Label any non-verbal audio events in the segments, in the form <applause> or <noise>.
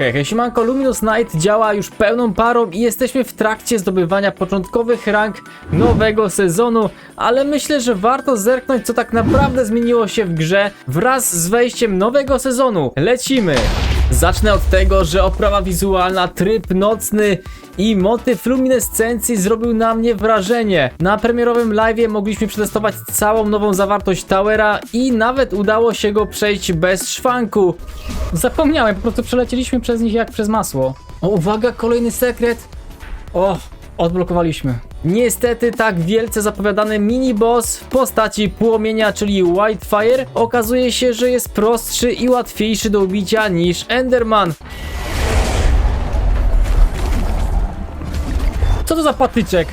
Hej, siemanko, Luminous Night działa już pełną parą i jesteśmy w trakcie zdobywania początkowych rank nowego sezonu, ale myślę, że warto zerknąć, co tak naprawdę zmieniło się w grze wraz z wejściem nowego sezonu. Lecimy! Zacznę od tego, że oprawa wizualna, tryb nocny i motyw luminescencji zrobił na mnie wrażenie. Na premierowym live mogliśmy przetestować całą nową zawartość Towera i nawet udało się go przejść bez szwanku. Zapomniałem, po prostu przelecieliśmy przez nich jak przez masło. O, uwaga, kolejny sekret. O, odblokowaliśmy. Niestety tak wielce zapowiadany mini-boss w postaci płomienia, czyli Whitefire, okazuje się, że jest prostszy i łatwiejszy do ubicia niż Enderman. Co to za patyczek?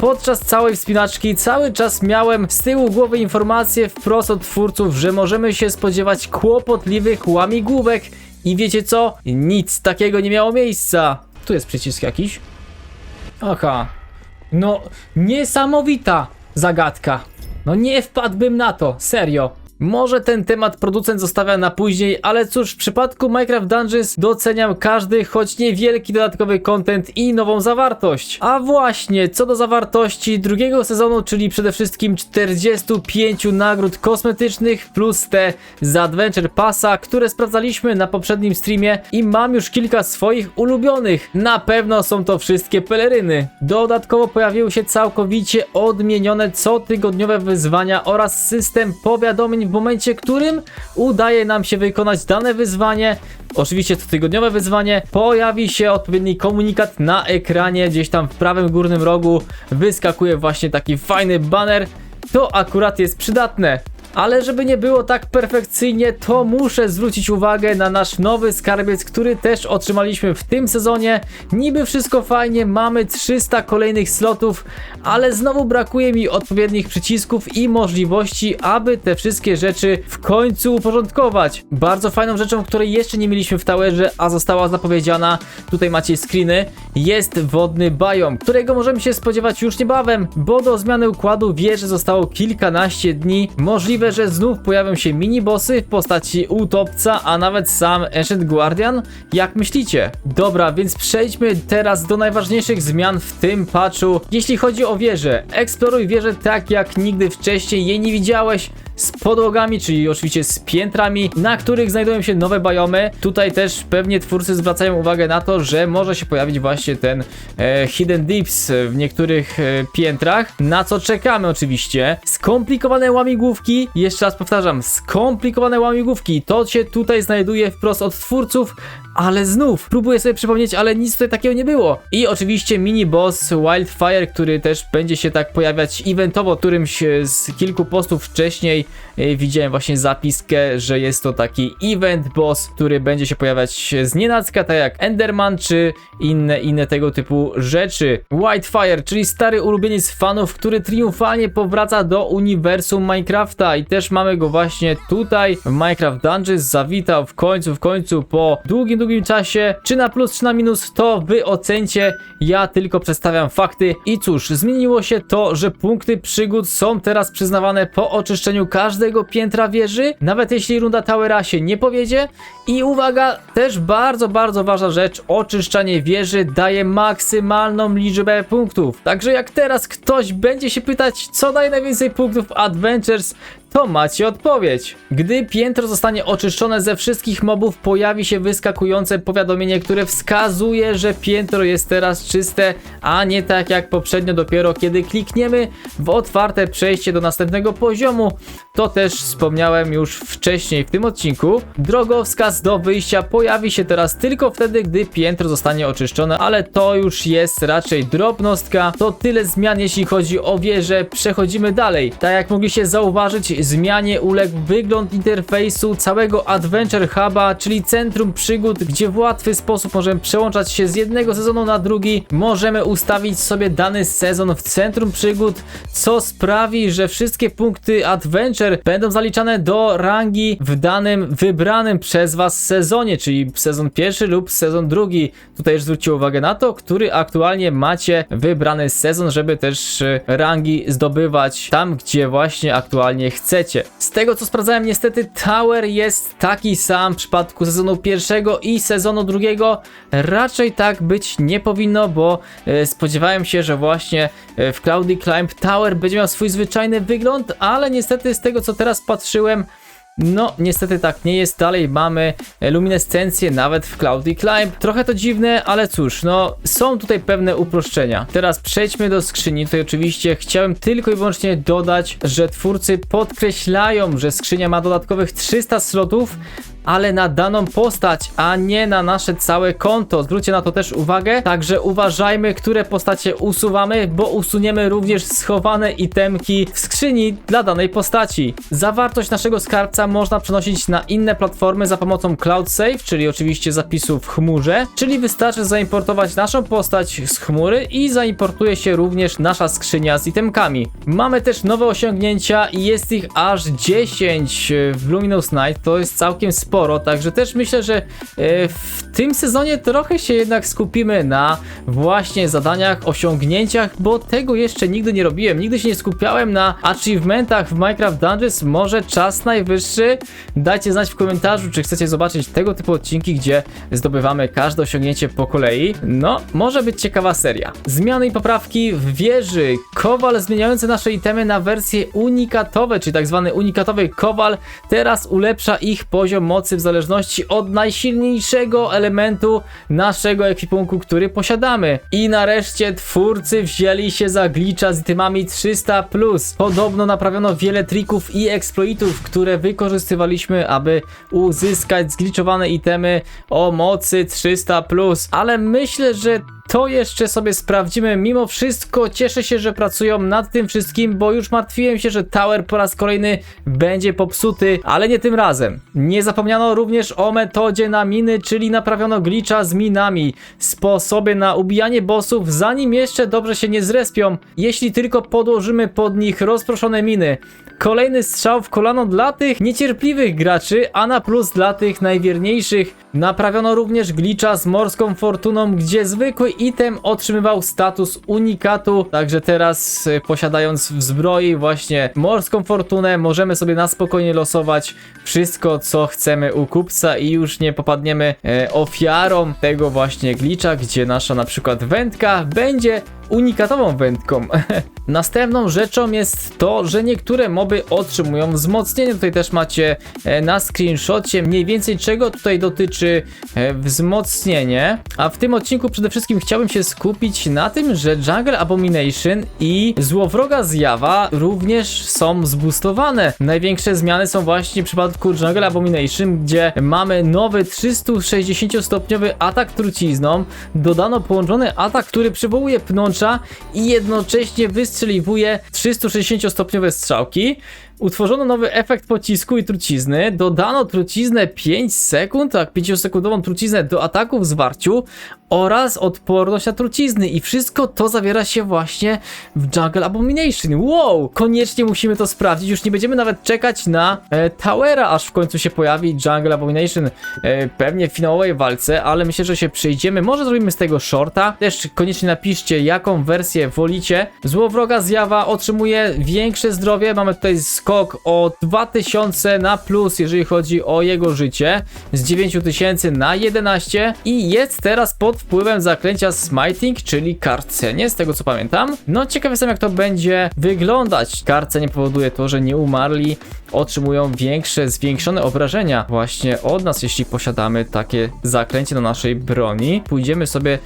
Podczas całej wspinaczki cały czas miałem z tyłu głowy informacje wprost od twórców, że możemy się spodziewać kłopotliwych łamigłówek i wiecie co? Nic takiego nie miało miejsca. Tu jest przycisk jakiś. Aha. No, niesamowita zagadka. No nie wpadłbym na to, serio. Może ten temat producent zostawia na później, ale cóż, w przypadku Minecraft Dungeons doceniam każdy, choć niewielki dodatkowy content i nową zawartość. A właśnie, co do zawartości drugiego sezonu, czyli przede wszystkim 45 nagród kosmetycznych plus te z Adventure Passa, które sprawdzaliśmy na poprzednim streamie i mam już kilka swoich ulubionych. Na pewno są to wszystkie peleryny. Dodatkowo pojawiły się całkowicie odmienione cotygodniowe wyzwania oraz system powiadomień w momencie, którym udaje nam się wykonać dane wyzwanie. Oczywiście to tygodniowe wyzwanie. Pojawi się odpowiedni komunikat na ekranie, gdzieś tam w prawym górnym rogu wyskakuje właśnie taki fajny banner. To akurat jest przydatne. Ale żeby nie było tak perfekcyjnie, to muszę zwrócić uwagę na nasz nowy skarbiec, który też otrzymaliśmy w tym sezonie. Niby wszystko fajnie, mamy 300 kolejnych slotów, ale znowu brakuje mi odpowiednich przycisków i możliwości, aby te wszystkie rzeczy w końcu uporządkować. Bardzo fajną rzeczą, której jeszcze nie mieliśmy w Towerze, a została zapowiedziana, tutaj macie screeny, jest wodny biom, którego możemy się spodziewać już niebawem, bo do zmiany układu wieży zostało kilkanaście dni. Możliwe, że znów pojawią się mini-bossy w postaci utopca, a nawet sam Ancient Guardian. Jak myślicie? Dobra, więc przejdźmy teraz do najważniejszych zmian w tym patchu. Jeśli chodzi o wieżę, eksploruj wieżę tak jak nigdy wcześniej jej nie widziałeś z podłogami, czyli oczywiście z piętrami, na których znajdują się nowe biomy. Tutaj też pewnie twórcy zwracają uwagę na to, że może się pojawić właśnie ten e, Hidden Deeps w niektórych e, piętrach, na co czekamy oczywiście. Skomplikowane łamigłówki, jeszcze raz powtarzam, skomplikowane łamigłówki, to się tutaj znajduje wprost od twórców, ale znów, próbuję sobie przypomnieć, ale nic tutaj takiego nie było. I oczywiście mini boss Wildfire, który też będzie się tak pojawiać eventowo, którymś z kilku postów wcześniej e, widziałem właśnie zapiskę, że jest to taki event boss, który będzie się pojawiać z nienacka, tak jak Enderman czy inne, inne tego typu rzeczy. Whitefire, czyli stary ulubieniec fanów, który triumfalnie powraca do uniwersum Minecrafta i też mamy go właśnie tutaj w Minecraft Dungeons, zawitał w końcu, w końcu po długim, długim czasie, czy na plus, czy na minus, to wy ocencie, ja tylko przedstawiam fakty. I cóż, zmieniło się to, że punkty przygód są teraz przyznawane po oczyszczeniu każdego piętra wieży, nawet jeśli runda Towera się nie powiedzie. I uwaga, też bardzo, bardzo ważna rzecz, oczyszczanie wieży daje maksymalną liczbę punktów, także jak teraz ktoś będzie się pytać, co daje najwięcej punktów Adventures, to macie odpowiedź. Gdy piętro zostanie oczyszczone ze wszystkich mobów, pojawi się wyskakujące powiadomienie, które wskazuje, że piętro jest teraz czyste, a nie tak jak poprzednio dopiero kiedy klikniemy w otwarte przejście do następnego poziomu. To też wspomniałem już wcześniej w tym odcinku. Drogowskaz do wyjścia pojawi się teraz tylko wtedy, gdy piętro zostanie oczyszczone, ale to już jest raczej drobnostka. To tyle zmian jeśli chodzi o wieżę. Przechodzimy dalej. Tak jak mogliście zauważyć, zmianie uległ wygląd interfejsu całego Adventure Huba, czyli centrum przygód, gdzie w łatwy sposób możemy przełączać się z jednego sezonu na drugi. Możemy ustawić sobie dany sezon w centrum przygód, co sprawi, że wszystkie punkty Adventure będą zaliczane do rangi w danym wybranym przez was sezonie, czyli sezon pierwszy lub sezon drugi. Tutaj już zwróćcie uwagę na to, który aktualnie macie wybrany sezon, żeby też e, rangi zdobywać tam, gdzie właśnie aktualnie chcecie. Z tego co sprawdzałem, niestety Tower jest taki sam w przypadku sezonu pierwszego i sezonu drugiego. Raczej tak być nie powinno, bo e, spodziewałem się, że właśnie e, w Cloudy Climb Tower będzie miał swój zwyczajny wygląd, ale niestety z tego co teraz patrzyłem, no, niestety tak nie jest. Dalej mamy luminescencję nawet w Cloudy Climb. Trochę to dziwne, ale cóż, no są tutaj pewne uproszczenia. Teraz przejdźmy do skrzyni. Tutaj oczywiście chciałem tylko i wyłącznie dodać, że twórcy podkreślają, że skrzynia ma dodatkowych 300 slotów, ale na daną postać, a nie na nasze całe konto. Zwróćcie na to też uwagę. Także uważajmy, które postacie usuwamy, bo usuniemy również schowane itemki w skrzyni dla danej postaci. Zawartość naszego skarbca można przenosić na inne platformy za pomocą Cloud Save, czyli oczywiście zapisu w chmurze, czyli wystarczy zaimportować naszą postać z chmury i zaimportuje się również nasza skrzynia z itemkami. Mamy też nowe osiągnięcia i jest ich aż 10 w Luminous Night, to jest całkiem sporo, także też myślę, że e, w tym sezonie trochę się jednak skupimy na właśnie zadaniach, osiągnięciach, bo tego jeszcze nigdy nie robiłem, nigdy się nie skupiałem na achievementach w Minecraft Dungeons, może czas najwyższy, dajcie znać w komentarzu, czy chcecie zobaczyć tego typu odcinki, gdzie zdobywamy każde osiągnięcie po kolei, no, może być ciekawa seria. Zmiany i poprawki w wieży, kowal zmieniający nasze itemy na wersje unikatowe, czyli tak zwany unikatowy kowal, teraz ulepsza ich poziom mocy w zależności od najsilniejszego elementu naszego ekwipunku, który posiadamy. I nareszcie twórcy wzięli się za glitcha z itemami 300+. Podobno naprawiono wiele trików i exploitów, które wykorzystywaliśmy, aby uzyskać zgliczowane itemy o mocy 300+. Ale myślę, że to jeszcze sobie sprawdzimy. Mimo wszystko cieszę się, że pracują nad tym wszystkim, bo już martwiłem się, że Tower po raz kolejny będzie popsuty, ale nie tym razem. Nie zapomniano również o metodzie na miny, czyli naprawiono glitcha z minami. Sposobie na ubijanie bossów, zanim jeszcze dobrze się nie zrespią, jeśli tylko podłożymy pod nich rozproszone miny. Kolejny strzał w kolano dla tych niecierpliwych graczy, a na plus dla tych najwierniejszych. Naprawiono również glitcha z morską fortuną, gdzie zwykły item otrzymywał status unikatu, także teraz y, posiadając w zbroi właśnie morską fortunę, możemy sobie na spokojnie losować wszystko co chcemy u kupca i już nie popadniemy e, ofiarą tego właśnie glitcha, gdzie nasza na przykład wędka będzie unikatową wędką. <laughs> Następną rzeczą jest to, że niektóre moby otrzymują wzmocnienie. Tutaj też macie e, na screenshocie mniej więcej czego tutaj dotyczy e, wzmocnienie. A w tym odcinku przede wszystkim chciałbym się skupić na tym, że Jungle Abomination i Złowroga Zjawa również są zboostowane. Największe zmiany są właśnie w przypadku Jungle Abomination, gdzie mamy nowy 360-stopniowy atak trucizną. Dodano połączony atak, który przywołuje i jednocześnie wystrzeliwuje 360-stopniowe strzałki. Utworzono nowy efekt pocisku i trucizny. Dodano truciznę 5 sekund, tak 5-sekundową truciznę do ataku w zwarciu oraz odporność na trucizny. I wszystko to zawiera się właśnie w Jungle Abomination. Wow! Koniecznie musimy to sprawdzić. Już nie będziemy nawet czekać na e, Towera, aż w końcu się pojawi Jungle Abomination. E, pewnie w finałowej walce, ale myślę, że się przejdziemy. Może zrobimy z tego shorta. Też koniecznie napiszcie, jaką wersję wolicie. Złowroga zjawa otrzymuje większe zdrowie. Mamy tutaj o 2000 na plus, jeżeli chodzi o jego życie. Z 9000 na 11 i jest teraz pod wpływem zaklęcia Smiting, czyli karcenie, z tego co pamiętam. No ciekaw jestem jak to będzie wyglądać. Karcenie powoduje to, że nieumarli otrzymują większe, zwiększone obrażenia właśnie od nas, jeśli posiadamy takie zaklęcie na naszej broni. Pójdziemy sobie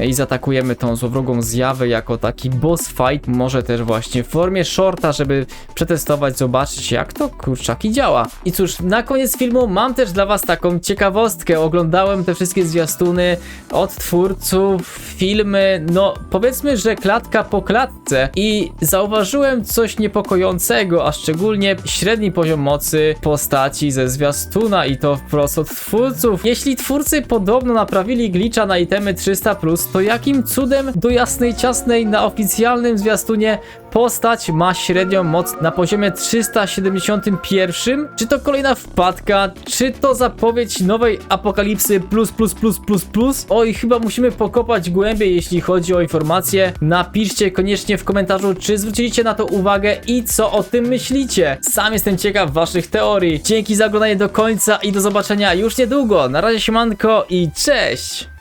i zaatakujemy tą złowrogą zjawę jako taki boss fight, może też właśnie w formie shorta, żeby przetestować, zobaczyć jak to kurczaki działa. I cóż, na koniec filmu mam też dla was taką ciekawostkę. Oglądałem te wszystkie zwiastuny od twórców, filmy, no powiedzmy, że klatka po klatce i zauważyłem coś niepokojącego, a szczególnie średni poziom mocy postaci ze zwiastuna i to wprost od twórców. Jeśli twórcy podobno naprawili glitcha na itemy 300+, to jakim cudem do jasnej ciasnej na oficjalnym zwiastunie postać ma średnią moc na poziomie 371? Czy to kolejna wpadka? Czy to zapowiedź nowej apokalipsy plus plus plus plus plus? Oj, chyba musimy pokopać głębiej, jeśli chodzi o informacje. Napiszcie koniecznie w komentarzu, czy zwróciliście na to uwagę i co o tym myślicie. Sam jestem ciekaw waszych teorii. Dzięki za oglądanie do końca i do zobaczenia już niedługo. Na razie siemanko i cześć!